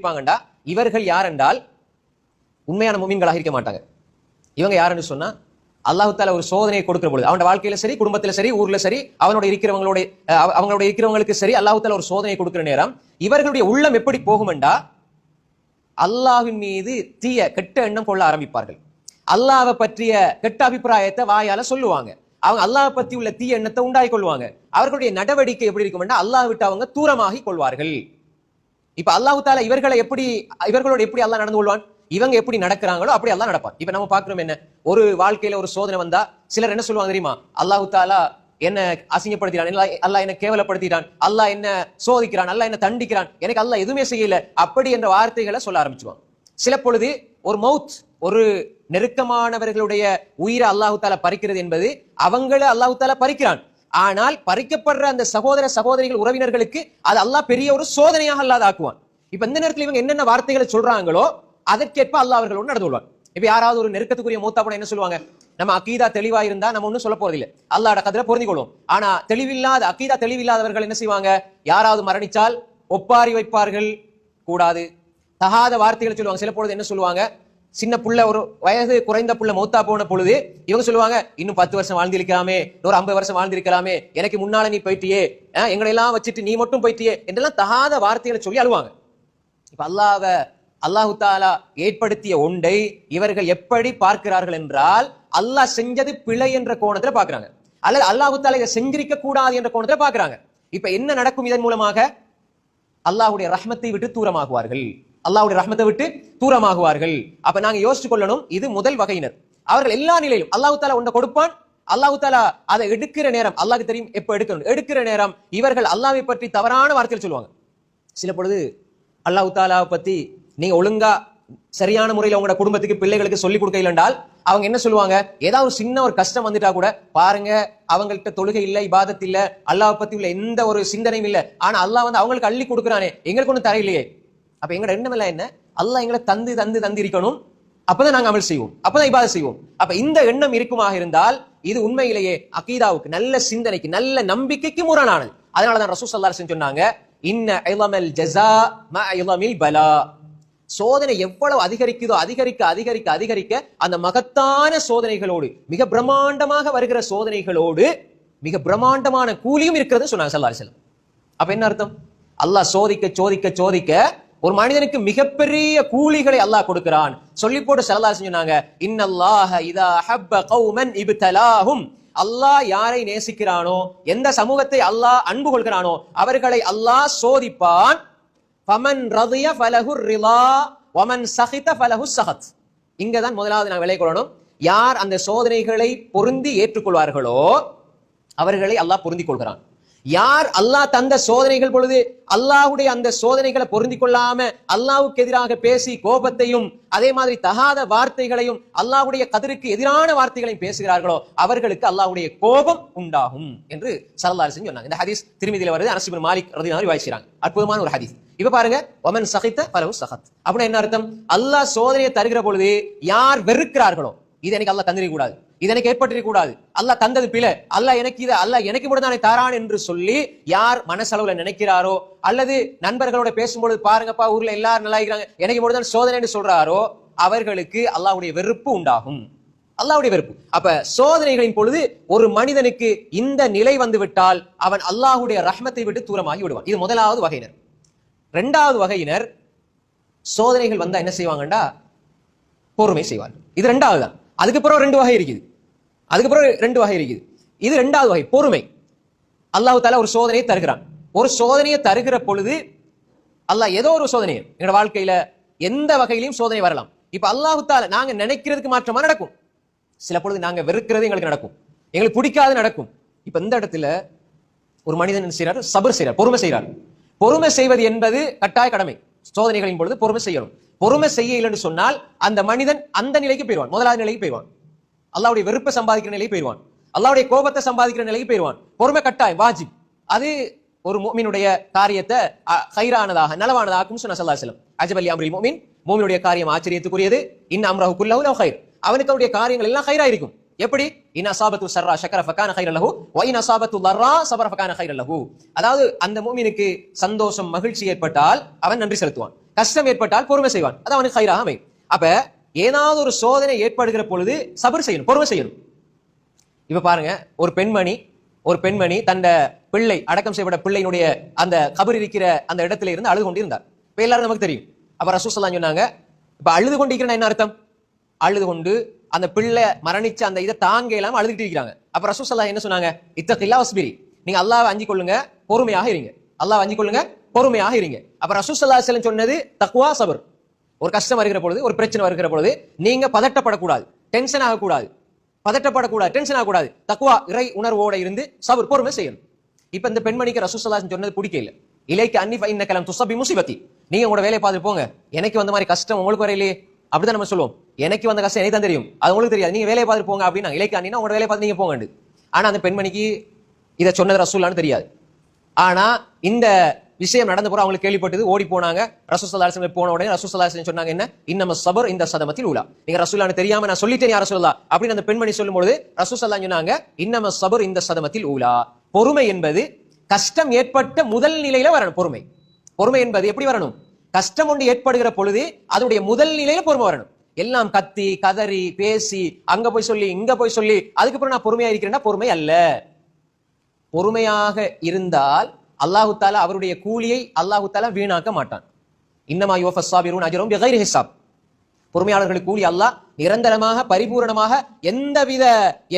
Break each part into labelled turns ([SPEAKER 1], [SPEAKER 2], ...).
[SPEAKER 1] இருப்பாங்கண்டா இவர்கள் யார் என்றால் உண்மையான முமீன்களாக இருக்க மாட்டாங்க. இவங்க யாருன்னு சொன்னா அல்லாஹு தால ஒரு சோதனையை கொடுக்கிற பொழுது அவனோட வாழ்க்கையில சரி குடும்பத்துல சரி ஊர்ல சரி அவனோட இருக்கிறவங்களோட அவங்களோட இருக்கிறவங்களுக்கு சரி அல்லாஹு தால ஒரு சோதனையை கொடுக்கிற நேரம் இவர்களுடைய உள்ளம் எப்படி போகுமெண்டா? அல்லாஹின் மீது தீய கெட்ட எண்ணம் கொள்ள ஆரம்பிப்பார்கள். அல்லாவை பற்றிய கெட்ட அபிப்பிராயத்தை வாயால சொல்லுவாங்க. அவங்க அல்லாஹ் பத்தி உள்ள தீய எண்ணத்தை உண்டாகி கொள்வாங்க. அவர்களுடைய நடவடிக்கை எப்படி இருக்கும்னா அல்லாஹ் விட்டு அவங்க தூரமாகி கொள்வார்கள். இப்ப அல்லாஹு தாலா இவர்களை எப்படி இவர்களோட எப்படி அல்லா நடந்து கொள்வான்? இவங்க எப்படி நடக்கிறாங்களோ அப்படி எல்லாம் நடப்பான். இப்ப நம்ம பாக்குறோம் என்ன? ஒரு வாழ்க்கையில ஒரு சோதனை வந்தா சிலர் என்ன சொல்லுவாங்க தெரியுமா? அல்லாஹு தாலா என்ன அசிங்கப்படுத்திறான் இல்ல அல்லாஹ் என்ன கேவலப்படுத்திட்டான் அல்லாஹ் என்ன சோதிக்கிறான் அல்லாஹ் என்ன தண்டிக்கிறான். எனக்கு அல்லாஹ் எதுவுமே செய்யல. அப்படி என்ற வார்த்தைகளை சொல்ல ஆரம்பிச்சுவான் சில பொழுது ஒரு மவுத் ஒரு நெருக்கமானவர்களுடைய உயிரை அல்லாஹு தாலா பறிக்கிறது என்பது அவங்கள அல்லாஹு தாலா பறிக்கிறான். ஆனால் பறிக்கப்படுற அந்த சகோதர சகோதரிகள் உறவினர்களுக்கு அது அல்லாஹ் பெரிய ஒரு சோதனையாக அல்லாத ஆக்குவான். இப்ப இந்த நேரத்தில் இவங்க என்னென்ன வார்த்தைகளை சொல்றாங்களோ அதற்கேற்ப அல்லாஹ் அவர்களோடு நடந்து கொள்வான். இப்ப யாராவது ஒரு நெருக்கத்துக்குரிய மூத்தா கூட என்ன சொல்லுவாங்க? நம்ம அக்கீதா தெளிவா இருந்தா நம்ம ஒன்றும் சொல்ல போறதில்லை. அல்லாட கதிர பொருந்தி கொள்வோம். ஆனா தெளிவில்லாத அக்கீதா தெளிவில்லாதவர்கள் என்ன செய்வாங்க? யாராவது மரணிச்சால் ஒப்பாரி வைப்பார்கள். கூடாது. தகாத வார்த்தைகளை சொல்லுவாங்க. சில பொழுது என்ன சொல்லுவாங்க? சின்ன புள்ள ஒரு வயது குறைந்த புள்ள மௌத்தா போன பொழுது இவங்க சொல்லுவாங்க இன்னும் பத்து வருஷம் வாழ்ந்திருக்கலாமே ஒரு ஐம்பது வருஷம் வாழ்ந்திருக்கலாமே எனக்கு முன்னால நீ போயிட்டியே அஹ், எங்களை எல்லாம் வச்சுட்டு நீ மட்டும் போயிட்டியே என்றெல்லாம் தகாத வார்த்தைகளை சொல்லி அழுவாங்க. இப்ப அல்லாவ அல்லாஹு தாலா ஏற்படுத்திய ஒன்றை இவர்கள் எப்படி பார்க்கிறார்கள் என்றால் அல்லாஹ் செஞ்சது பிழை என்ற கோணத்துல பார்க்கறாங்க. அல்லது அல்லாஹு தாலா இதை செஞ்சிருக்க கூடாது என்ற கோணத்துல பார்க்கறாங்க. இப்ப என்ன நடக்கும் இதன் மூலமாக? அல்லாஹுடைய ரஹ்மத்தை விட்டு தூரமாகுவார்கள். அல்லாஹுடைய ரஹ்மத்தை விட்டு தூரமாகுவார்கள். அப்ப நாங்க யோசிச்சு கொள்ளணும் இது முதல் வகையினர். அவர்கள் எல்லா நிலையிலும் அல்லாஹு தாலா உன்னை கொடுப்பான் அல்லாஹு தாலா அதை எடுக்கிற நேரம் அல்லாஹ் தெரியும் எப்ப எடுக்கணும். எடுக்கிற நேரம் இவர்கள் அல்லாவை பற்றி தவறான வார்த்தைகள் சொல்லுவாங்க. சில பொழுது அல்லாஹ் தாலாவை பத்தி நீங்க ஒழுங்கா சரியான முறையில் உங்களோட குடும்பத்துக்கு பிள்ளைகளுக்கு சொல்லி கொடுக்க இல்லைன்றால் அவங்க என்ன சொல்லுவாங்க? ஏதாவது ஒரு சின்ன ஒரு கஷ்டம் வந்துட்டா கூட பாருங்க அவங்கள்ட்ட தொழுகை இல்லை இபாதத் இல்ல அல்லாஹ் பத்தி உள்ள எந்த ஒரு சிந்தனையும் இல்லை. ஆனா அல்லாஹ் வந்து அவங்களுக்கு அள்ளி கொடுக்குறானே எங்களுக்கு ஒன்றும் தரையிலையே அப்ப எங்களோட எண்ணம் எல்லாம் என்ன? அல்லாஹ் எங்களை தந்து தந்து தந்திருக்கணும். அப்பதான் நாங்க அமல் செய்வோம். அப்பதான் இபாதத் செய்வோம். அப்ப இந்த எண்ணம் இருக்குமாக இருந்தால் இது உண்மையிலேயே அகீதாவுக்கு நல்ல சிந்தனைக்கு நல்ல நம்பிக்கைக்கு முரணானது. அதனாலதான் ரசூல் ஸல்லல்லாஹு அலைஹி சொன்னாங்க இன்ன இளமல் ஜஸா ம இளமில் பலா. சோதனை எவ்வளவு அதிகரிக்குதோ அதிகரிக்க அதிகரிக்க அதிகரிக்க அந்த மகத்தான சோதனைகளோடு மிக பிரம்மாண்டமாக வருகிற சோதனைகளோடு மிக பிரம்மாண்டமான கூலியும் இருக்கிறது சொன்னாங்க ஸல்லல்லாஹு செல்லம் அப்ப என்ன அர்த்தம்? அல்லாஹ் சோதிக்க சோதிக்க சோதிக்க ஒரு மனிதனுக்கு மிகப்பெரிய கூலிகளை அல்லாஹ் கொடுக்கிறான். சொல்லி போட்டு சல்லா சொன்னாங்க இன்னல்லாஹ இதா ஹப்ப கௌமன் இப்தலாஹும். அல்லாஹ் யாரை நேசிக்கிறானோ எந்த சமூகத்தை அல்லாஹ் அன்பு கொள்கிறானோ அவர்களை அல்லாஹ் சோதிப்பான். ஃபமன் ரதிய ஃபலஹு ரிலா வமன் சஹித ஃபலஹு சஹத் இங்க தான் முதலாவது நான் விலை கொள்ளணும். யார் அந்த சோதனைகளை பொருந்தி ஏற்றுக்கொள்வார்களோ அவர்களை அல்லாஹ் பொருந்திக் கொள்கிறான். யார் அல்லாஹ் தந்த சோதனைகள் பொழுது அல்லாஹ்வுடைய அந்த சோதனைகளை பொருந்தி கொள்ளாம அல்லாஹுக்கு எதிராக பேசி கோபத்தையும் அதே மாதிரி தகாத வார்த்தைகளையும் அல்லாஹ்வுடைய கதிருக்கு எதிரான வார்த்தைகளையும் பேசுகிறார்களோ அவர்களுக்கு அல்லாஹ்வுடைய கோபம் உண்டாகும் என்று சல்லல்லாஹு அலைஹி சொன்னாங்க. இந்த ஹதீஸ் திருமதியில வருது அனஸ் மாலிக் ரலியல்லாஹு வாய்ச்சாங்க அற்புதமான ஒரு ஹதீஸ். இப்ப பாருங்க ஒமன் சகித்த பலவு சகத். அப்படின்னா என்ன அர்த்தம்? அல்லாஹ் சோதனையை தருகிற பொழுது யார் வெறுக்கிறார்களோ இது எனக்கு அல்ல தந்திரிக்க கூடாது இது எனக்கு ஏற்பட்டிருக்க கூடாது அல்ல தந்தது பிழை. அல்லாஹ் எனக்கு இது அல்ல எனக்கு மட்டும் தானே தாரான் என்று சொல்லி யார் மனசளவுல நினைக்கிறாரோ அல்லது நண்பர்களோட பேசும்பொழுது பாருங்கப்பா ஊர்ல எல்லாரும் நல்லா இருக்கிறாங்க எனக்கு மட்டும் தான் சோதனைன்னு சொல்றாரோ அவர்களுக்கு அல்லாவுடைய வெறுப்பு உண்டாகும். அல்லாஹ்வுடைய வெறுப்பு. அப்ப சோதனைகளின் பொழுது ஒரு மனிதனுக்கு இந்த நிலை வந்து விட்டால் அவன் அல்லாஹுடைய ரஹ்மத்தை விட்டு தூரமாகி விடுவான். இது முதலாவது வகையினர். இரண்டாவது வகையினர் சோதனைகள் வந்தா என்ன செய்வாங்கண்டா? பொறுமை செய்வார்கள். இது ரெண்டாவது தான் அதுக்கப்புறம் ரெண்டு வகை இருக்குது. அதுக்கப்புறம் ரெண்டு வகை இருக்குது. இது ரெண்டாவது வகை பொறுமை. அல்லாஹு தாலா ஒரு சோதனையை தருகிறான். ஒரு சோதனையை தருகிற பொழுது அல்லாஹ் ஏதோ ஒரு சோதனையை எங்களோட வாழ்க்கையில எந்த வகையிலையும் சோதனை வரலாம். இப்ப அல்லாஹு தாலா நாங்க நினைக்கிறதுக்கு மாற்றமா நடக்கும்? சில பொழுது நாங்க வெறுக்கிறது எங்களுக்கு நடக்கும். எங்களுக்கு பிடிக்காது நடக்கும். இப்ப இந்த இடத்துல ஒரு மனிதன் என்ன செய்யறாரு சபர் செய்யறார் பொறுமை செய்யறார் பொறுமை செய்வது என்பது கட்டாய கடமை. சோதனைகளின் பொழுது பொறுமை செய்யணும். பொறுமை செய்ய இல்லைன்னு சொன்னால் அந்த மனிதன் அந்த நிலைக்கு போயிடுவான் முதலாவது நிலைக்கு போயிடுவான். அல்லாவுடைய வெறுப்பை சம்பாதிக்கிற நிலைக்கு போயிடுவான். அல்லாவுடைய கோபத்தை சம்பாதிக்கிற நிலைக்கு போயிடுவான். பொறுமை கட்டாயம் வாஜிப். அது ஒரு மோமினுடைய காரியத்தை ஹைரானதாக நலவானதாக்கும் சொன்ன சல்லா செல்லம் அஜபல்லி அம்ரி மோமின் மோமினுடைய காரியம் ஆச்சரியத்துக்குரியது. இன் அம்ரஹு குல்லஹு லவ் ஹைர் அவனுக்கு அவருடைய காரியங்கள் எல்லாம் ஹைரா இருக்கும் எப்படி? இன் அசாபத்து சர்ரா சக்கர ஃபகான ஹைர் லஹு ஒயின் அசாபத்து லர்ரா சபர ஃபகான ஹைர் லஹு. அதாவது அந்த மூமினுக்கு சந்தோஷம் மகிழ்ச்சி ஏற்பட்டால் அவன் நன்றி செலுத்துவான். கஷ்டம் ஏற்பட்டால் பொறுமை செய்வான். அது அவனுக்கு ஹைராக அமையும். அப்ப ஏதாவது ஒரு சோதனை ஏற்படுகிற பொழுது சபர் செய்யணும் பொறுமை செய்யணும். இப்ப பாருங்க ஒரு பெண்மணி ஒரு பெண்மணி தந்த பிள்ளை அடக்கம் செய்யப்பட்ட பிள்ளையினுடைய அந்த கபர் இருக்கிற அந்த இடத்துல இருந்து அழுது கொண்டிருந்தார். இப்ப எல்லாரும் நமக்கு தெரியும். அப்ப ரசூசல்லாம் சொன்னாங்க இப்ப அழுது கொண்டிருக்கிறேன் என்ன அர்த்தம்? அழுது கொண்டு அந்த பிள்ளை மரணிச்ச அந்த இதை தாங்க இல்லாம அழுதுகிட்டு இருக்கிறாங்க. அப்ப ரசூசல்லா என்ன சொன்னாங்க? இத்தகில்லா வஸ்பிரி. நீங்க அல்லாவை அஞ்சு கொள்ளுங்க பொறுமையாக இருங்க. அல்லாவை அஞ்சு கொள்ளுங்க பொறுமையாக இருங்க. அப்ப ரசூசல்லா செல்லம் சொன்னது தக்குவா சபர். ஒரு கஷ்டம் வருகிற பொழுது ஒரு பிரச்சனை வருகிற பொழுது நீங்க பதட்டப்படக்கூடாது. டென்ஷன் ஆகக்கூடாது. பதட்டப்படக்கூடாது டென்ஷன் ஆகக்கூடாது. தக்குவா இறை உணர்வோட இருந்து சபர் பொறுமை செய்யணும். இப்ப இந்த பெண்மணிக்கு ரசூசல்லா சொன்னது பிடிக்கல. இலைக்கு அன்னி இன்ன கலம் துசபி முசிபத்தி நீங்க உங்களோட வேலையை பார்த்துட்டு போங்க. எனக்கு வந்த மாதிரி கஷ்டம் உங்களுக்கு வரையிலே. அப்படிதான் நம்ம சொல்லுவோம். எனக்கு வந்த கஷ்டம் எனக்கு தான் தெரியும். அது உங்களுக்கு தெரியாது. நீங்க வேலையை பார்த்துட்டு போங்க அப்படின்னா இலைக்கு அண்ணினா உங்களோட வேலையை பார்த்து நீங்க போங்க ஆனா அந்த பெண்மணிக்கு இதை சொன்னது ரசூல்லான்னு தெரியாது. ஆனா இந்த விஷயம் நடந்த போற அவங்களுக்கு கேள்விப்பட்டது ஓடி போனாங்க. ரசூசல்லாசன் போன உடனே ரசூசல்லாசன் சொன்னாங்க என்ன? இன்னம சபர் இந்த சதமத்தில் உலா நீங்க ரசூல்லான்னு தெரியாம நான் சொல்லிட்டேன் யார் சொல்லலாம் அப்படின்னு அந்த பெண்மணி சொல்லும்போது ரசூசல்லா சொன்னாங்க இன்னம சபர் இந்த சதமத்தில் உலா பொறுமை என்பது கஷ்டம் ஏற்பட்ட முதல் நிலையில வரணும் பொறுமை. பொறுமை என்பது எப்படி வரணும்? கஷ்டம் ஒன்று ஏற்படுகிற பொழுது அதனுடைய முதல் நிலையில பொறுமை வரணும். எல்லாம் கத்தி கதறி பேசி அங்க போய் சொல்லி இங்க போய் சொல்லி அதுக்கப்புறம் நான் பொறுமையா இருக்கிறேன்னா பொறுமை அல்ல. பொறுமையாக இருந்தால் அல்லாஹு தாலா அவருடைய கூலியை அல்லாஹு தாலா வீணாக்க மாட்டான். இன்னமா யோஃபஸ் சாபிரூன் அஜரும் பிகைரி ஹிசாப் பொறுமையாளர்களுக்கு கூலி அல்லாஹ் நிரந்தரமாக பரிபூரணமாக எந்தவித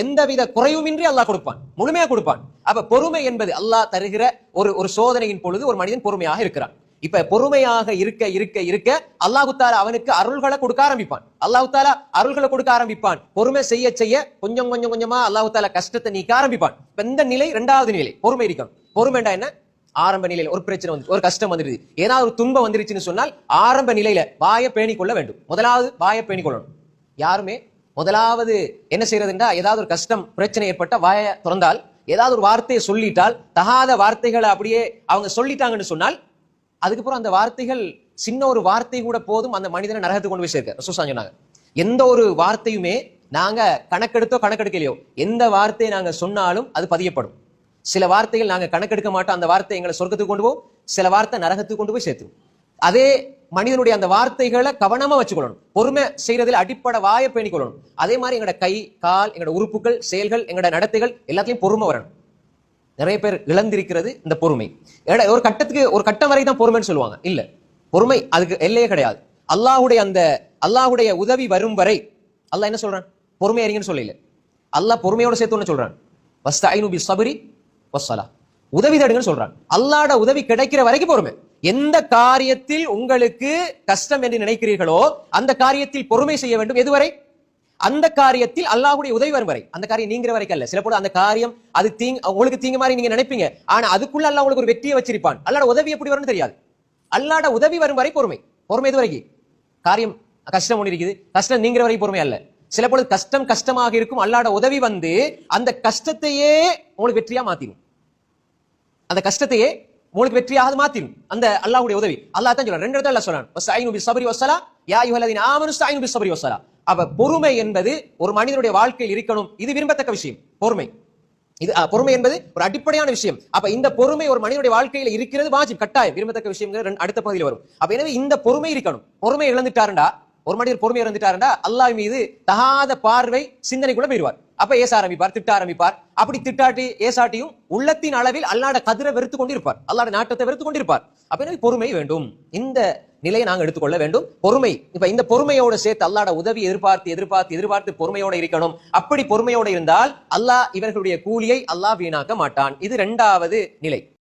[SPEAKER 1] எந்தவித குறைவுமின்றி அல்லாஹ் கொடுப்பான். முழுமையா கொடுப்பான். அப்ப பொறுமை என்பது அல்லாஹ் தருகிற ஒரு ஒரு சோதனையின் பொழுது ஒரு மனிதன் பொறுமையாக இருக்கிறான். இப்ப பொறுமையாக இருக்க இருக்க இருக்க அல்லாஹு தாலா அவனுக்கு அருள்களை கொடுக்க ஆரம்பிப்பான். அல்லாஹு தாலா அருள்களை கொடுக்க ஆரம்பிப்பான். பொறுமை செய்ய செய்ய கொஞ்சம் கொஞ்சம் கொஞ்சமா அல்லாஹு தாலா கஷ்டத்தை நீக்க ஆரம்பிப்பான். இந்த நிலை இரண்டாவது நிலை பொறுமை இருக்கணும். பொறுமைண்டா என்ன? ஆரம்ப நிலையில ஒரு பிரச்சனை வந்து ஒரு கஷ்டம் வந்துருது ஏதாவது ஒரு துன்பம் வந்துருச்சுன்னு சொன்னால் ஆரம்ப நிலையில வாயை பேணி கொள்ள வேண்டும். முதலாவது வாயை பேணி கொள்ளணும். யாருமே முதலாவது என்ன செய்யறதுன்றா ஏதாவது ஒரு கஷ்டம் பிரச்சனை ஏற்பட்ட வாயை திறந்தால் ஏதாவது ஒரு வார்த்தையை சொல்லிட்டால் தகாத வார்த்தைகளை அப்படியே அவங்க சொல்லிட்டாங்கன்னு சொன்னால் அதுக்கப்புறம் அந்த வார்த்தைகள் சின்ன ஒரு வார்த்தை கூட போதும் அந்த மனிதனை நரகத்துக்கு கொண்டு போய் சேர்க்க. ரசூசா சொன்னாங்க. எந்த ஒரு வார்த்தையுமே நாங்க கணக்கெடுத்தோ கணக்கெடுக்கலையோ எந்த வார்த்தையை நாங்க சொன்னாலும் அது பதியப்படும். சில வார்த்தைகள் நாங்கள் கணக்கெடுக்க மாட்டோம். அந்த வார்த்தை எங்களை சொர்க்கத்துக்கு கொண்டு போவோம் சில வார்த்தை நரகத்துக்கு கொண்டு போய் சேர்த்துவோம் அதே மனிதனுடைய அந்த வார்த்தைகளை கவனமா வச்சுக்கொள்ளணும். பொறுமை செய்யறதுல அடிப்படை வாயை பேணிக்கொள்ளணும் அதே மாதிரி எங்களோட கை கால் எங்களோட உறுப்புகள் செயல்கள் எங்களோட நடத்தைகள் எல்லாத்தையும் பொறுமை வரணும். நிறைய பேர் இழந்திருக்கிறது இந்த பொறுமை. ஒரு கட்டத்துக்கு ஒரு கட்டம் வரை தான் பொறுமைன்னு சொல்லுவாங்க. இல்ல. பொறுமை அதுக்கு எல்லையே கிடையாது. அல்லாஹ்வுடைய அந்த அல்லாஹுடைய உதவி வரும் வரை அல்லாஹ் என்ன சொல்றான்? பொறுமை அறிங்கன்னு சொல்லல. அல்லாஹ் பொறுமையோட சேர்த்து ஒன்று சொல்றான். பி சபரி வசலா உதவி தேடுங்கன்னு சொல்றான் அல்லாட உதவி கிடைக்கிற வரைக்கும் பொறுமை. எந்த காரியத்தில் உங்களுக்கு கஷ்டம் என்று நினைக்கிறீர்களோ அந்த காரியத்தில் பொறுமை செய்ய வேண்டும். எதுவரை அந்த காரியத்தில் அல்லாஹுடைய உதவி வரும் வரை. அந்த காரியம் நீங்கிற வரைக்கும் அல்ல. சில போது அந்த காரியம் அது தீங் உங்களுக்கு தீங்க மாதிரி நீங்க நினைப்பீங்க. ஆனா அதுக்குள்ள அல்லாஹ் உங்களுக்கு ஒரு வெற்றியை வச்சிருப்பான். அல்லாட உதவி எப்படி வரும்னு தெரியாது. அல்லாட உதவி வரும் வரை பொறுமை. பொறுமை இது வரைக்கும் காரியம் கஷ்டம் ஒன்று இருக்குது. கஷ்டம் நீங்கிற வரை பொறுமை அல்ல. சில பொழுது கஷ்டம் கஷ்டமாக இருக்கும். அல்லாட உதவி வந்து அந்த கஷ்டத்தையே உங்களுக்கு வெற்றியா மாத்திடும் அந்த கஷ்டத்தையே உங்களுக்கு வெற்றியாக மாத்திரும். அந்த அல்லாஹுடைய உதவி. அல்லாஹ் தான் சொல்றான். ரெண்டு இடத்துல அல்லாஹ் சொல்றான். வஸ்தைனு பிஸ்ஸப்ரி யா அய்யுஹல்லதீன ஆமனு ஸ்தைனு சபரி வசலா அப்ப பொறுமை என்பது ஒரு மனிதனுடைய வாழ்க்கையில் இருக்கணும். இது விரும்பத்தக்க விஷயம். பொறுமை. இது பொறுமை என்பது ஒரு அடிப்படையான விஷயம். அப்ப இந்த பொறுமை ஒரு மனிதனுடைய வாழ்க்கையில இருக்கிறது வாஜிப். கட்டாயம். விரும்பத்தக்க விஷயம் அடுத்த பகுதியில் வரும். அப்ப எனவே இந்த பொறுமை இருக்கணும். பொறுமை இழந்துட்டாருண்டா? ஒரு மனிதர் பொறுமை இழந்துட்டாருண்டா? அல்லாஹ் மீது தகாத பார்வை சிந்தனை கூட போயிடுவார். அப்ப ஏச ஆரம்பிப்பார் திட்ட ஆரம்பிப்பார். அப்படி திட்டாட்டி ஏசாட்டியும் உள்ளத்தின் அளவில் அல்லாட கதிரை வெறுத்து கொண்டிருப்பார். அல்லாட நாட்டத்தை வெறுத்து கொண்டிருப்பார். அப்ப எனவே பொறுமை வேண்டும். இந்த நிலையை நாங்க எடுத்துக்கொள்ள வேண்டும். பொறுமை. இப்ப இந்த பொறுமையோட சேர்த்து அல்லாட உதவி எதிர்பார்த்து எதிர்பார்த்து எதிர்பார்த்து பொறுமையோட இருக்கணும். அப்படி பொறுமையோட இருந்தால் அல்லாஹ் இவர்களுடைய கூலியை அல்லாஹ் வீணாக்க மாட்டான். இது இரண்டாவது நிலை.